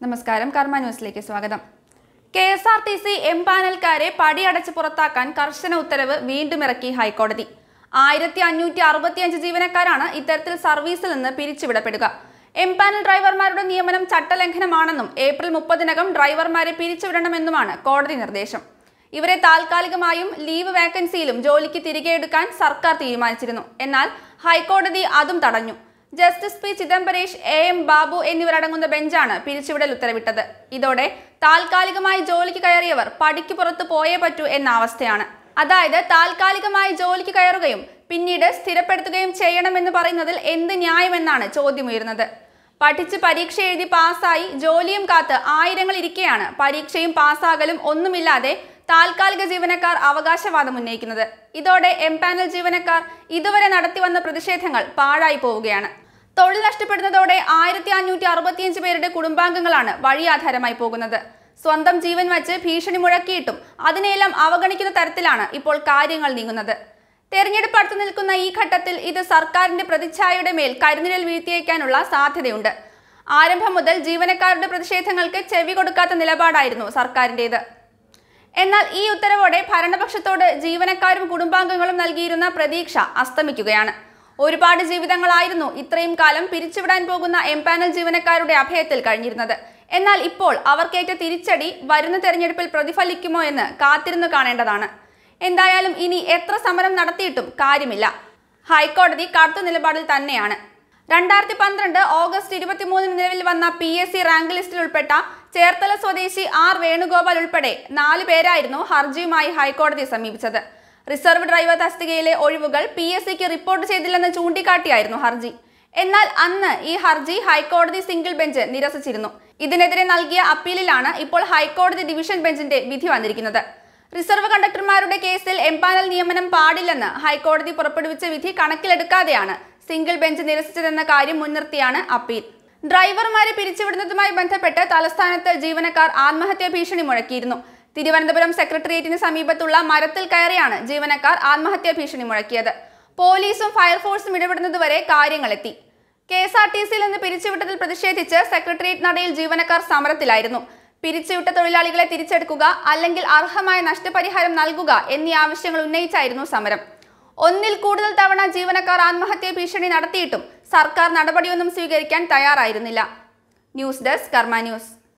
നമസ്കാരം കർമ്മ ന്യൂസിലേക്ക് സ്വാഗതം. K S R T C എംപാനൽക്കാരെ പടിയടച്ച് പുറത്താക്കാൻ കർശന ഉത്തരവ് വീണ്ടും ഇറക്കി ഹൈക്കോടതി. ആയിരത്തി അഞ്ഞൂറ്റി അറുപത്തിയഞ്ച് ജീവനക്കാരാണ് ഇത്തരത്തിൽ സർവീസിൽ നിന്ന് പിരിച്ചുവിടപ്പെടുക. എംപാനൽ ഡ്രൈവർമാരുടെ നിയമനം ചട്ടലംഘനമാണെന്നും ഏപ്രിൽ മുപ്പതിനകം ഡ്രൈവർമാരെ പിരിച്ചുവിടണമെന്നുമാണ് കോടതി നിർദ്ദേശം. ഇവരെ താൽക്കാലികമായും ലീവ് വേക്കൻസിയിലും ജോലിക്ക് തിരികെ എടുക്കാൻ സർക്കാർ തീരുമാനിച്ചിരുന്നു. എന്നാൽ ഹൈക്കോടതി അതും തടഞ്ഞു. Justice P Chidambaresh A M Babu എന്നിവരടങ്ങുന്ന ബെഞ്ചാണ് പിരിച്ചുവിടൽ ഉത്തരവിട്ടത്. ഇതോടെ താൽക്കാലികമായി ജോലിക്ക് കയറിയവർ പടിക്ക് പുറത്ത് പോയേ പറ്റൂ എന്ന അവസ്ഥയാണ്. അതായത് താൽക്കാലികമായി ജോലിക്ക് കയറുകയും പിന്നീട് സ്ഥിരപ്പെടുത്തുകയും ചെയ്യണമെന്ന് പറയുന്നതിൽ എന്ത് ന്യായമെന്നാണ് ചോദ്യമുയരുന്നത്. പഠിച്ച് പരീക്ഷ എഴുതി പാസ്സായി ജോലിയും കാത്ത് ആയിരങ്ങൾ ഇരിക്കെയാണ് പരീക്ഷയും പാസ്സാകലും ഒന്നുമില്ലാതെ താൽക്കാലിക ജീവനക്കാർ അവകാശവാദം ഉന്നയിക്കുന്നത്. ഇതോടെ എം പാനൽ ജീവനക്കാർ ഇതുവരെ നടത്തിവന്ന പ്രതിഷേധങ്ങൾ പാഴായി പോവുകയാണ്. തൊഴിൽ നഷ്ടപ്പെടുന്നതോടെ ആയിരത്തി അഞ്ഞൂറ്റി അറുപത്തിയഞ്ച് പേരുടെ കുടുംബാംഗങ്ങളാണ് വഴിയാധാരമായി പോകുന്നത്. സ്വന്തം ജീവൻ വച്ച് ഭീഷണി മുഴക്കിയിട്ടും അതിനെയെല്ലാം അവഗണിക്കുന്ന തരത്തിലാണ് ഇപ്പോൾ കാര്യങ്ങൾ നീങ്ങുന്നത്. തെരഞ്ഞെടുപ്പ് അടുത്തു നിൽക്കുന്ന ഈ ഘട്ടത്തിൽ ഇത് സർക്കാരിന്റെ പ്രതിച്ഛായയുടെ മേൽ കരിനിഴൽ വീഴ്ത്തിയേക്കാനുള്ള സാധ്യതയുണ്ട്. ആരംഭം മുതൽ ജീവനക്കാരുടെ പ്രതിഷേധങ്ങൾക്ക് ചെവി കൊടുക്കാത്ത നിലപാടായിരുന്നു സർക്കാരിന്റെത് എന്നാൽ ഈ ഉത്തരവോടെ ഭരണപക്ഷത്തോട് ജീവനക്കാരും കുടുംബാംഗങ്ങളും നൽകിയിരുന്ന പ്രതീക്ഷ അസ്തമിക്കുകയാണ്. ഒരുപാട് ജീവിതങ്ങളായിരുന്നു ഇത്രയും കാലം പിരിച്ചുവിടാൻ പോകുന്ന എം പാനൽ ജീവനക്കാരുടെ അഭയത്തിൽ കഴിഞ്ഞിരുന്നത്. എന്നാൽ ഇപ്പോൾ അവർക്കേറ്റ തിരിച്ചടി വരുന്ന തെരഞ്ഞെടുപ്പിൽ പ്രതിഫലിക്കുമോ എന്ന് കാത്തിരുന്നു കാണേണ്ടതാണ്. എന്തായാലും ഇനി എത്ര സമരം നടത്തിയിട്ടും കാര്യമില്ല. ഹൈക്കോടതി കടുത്ത നിലപാടിൽ തന്നെയാണ്. രണ്ടായിരത്തി പന്ത്രണ്ട് ഓഗസ്റ്റ് ഇരുപത്തിമൂന്നിന് നിലവിൽ വന്ന പി എസ് സി റാങ്ക് ലിസ്റ്റിൽ ഉൾപ്പെട്ട ചേർത്തല സ്വദേശി ആർ വേണുഗോപാൽ ഉൾപ്പെടെ നാല് പേരായിരുന്നു ഹർജിയുമായി ഹൈക്കോടതിയെ സമീപിച്ചത്. റിസർവ് ഡ്രൈവർ തസ്തികയിലെ ഒഴിവുകൾ പി എസ് സിക്ക് റിപ്പോർട്ട് ചെയ്തില്ലെന്ന് ചൂണ്ടിക്കാട്ടിയായിരുന്നു ഹർജി. എന്നാൽ അന്ന് ഈ ഹർജി ഹൈക്കോടതി സിംഗിൾ ബെഞ്ച് നിരസിച്ചിരുന്നു. ഇതിനെതിരെ നൽകിയ അപ്പീലിലാണ് ഇപ്പോൾ ഹൈക്കോടതി ഡിവിഷൻ ബെഞ്ചിന്റെ വിധി വന്നിരിക്കുന്നത്. റിസർവ് കണ്ടക്ടർമാരുടെ കേസിൽ എംപാനൽ നിയമനം പാടില്ലെന്ന് ഹൈക്കോടതി പുറപ്പെടുവിച്ച വിധി കണക്കിലെടുക്കാതെയാണ് സിംഗിൾ ബെഞ്ച് നിരസിച്ചതെന്ന കാര്യം മുൻനിർത്തിയാണ് അപ്പീൽ. ഡ്രൈവർമാരെ പിരിച്ചുവിടുന്നതുമായി ബന്ധപ്പെട്ട് തലസ്ഥാനത്ത് ജീവനക്കാർ ആത്മഹത്യാ ഭീഷണി മുഴക്കിയിരുന്നു. തിരുവനന്തപുരം സെക്രട്ടേറിയറ്റിന് സമീപത്തുള്ള മരത്തിൽ കയറിയാണ് ജീവനക്കാർ ആത്മഹത്യാ ഭീഷണി മുഴക്കിയത്. പോലീസും ഫയർഫോഴ്സും ഇടപെടുന്നതുവരെ കാര്യങ്ങളെത്തി. കെ എസ് ആർ ടി സിയിൽ നിന്ന് പിരിച്ചുവിട്ടതിൽ പ്രതിഷേധിച്ച് സെക്രട്ടേറിയറ്റ് നടയിൽ ജീവനക്കാർ സമരത്തിലായിരുന്നു. പിരിച്ചുവിട്ട തൊഴിലാളികളെ തിരിച്ചെടുക്കുക അല്ലെങ്കിൽ അർഹമായ നഷ്ടപരിഹാരം നൽകുക എന്നീ ആവശ്യങ്ങൾ ഉന്നയിച്ചായിരുന്നു സമരം. ഒന്നിൽ കൂടുതൽ തവണ ജീവനക്കാർ ആത്മഹത്യാ ഭീഷണി നടത്തിയിട്ടും സർക്കാർ നടപടിയൊന്നും സ്വീകരിക്കാൻ തയ്യാറായിരുന്നില്ല. News desk Karma news.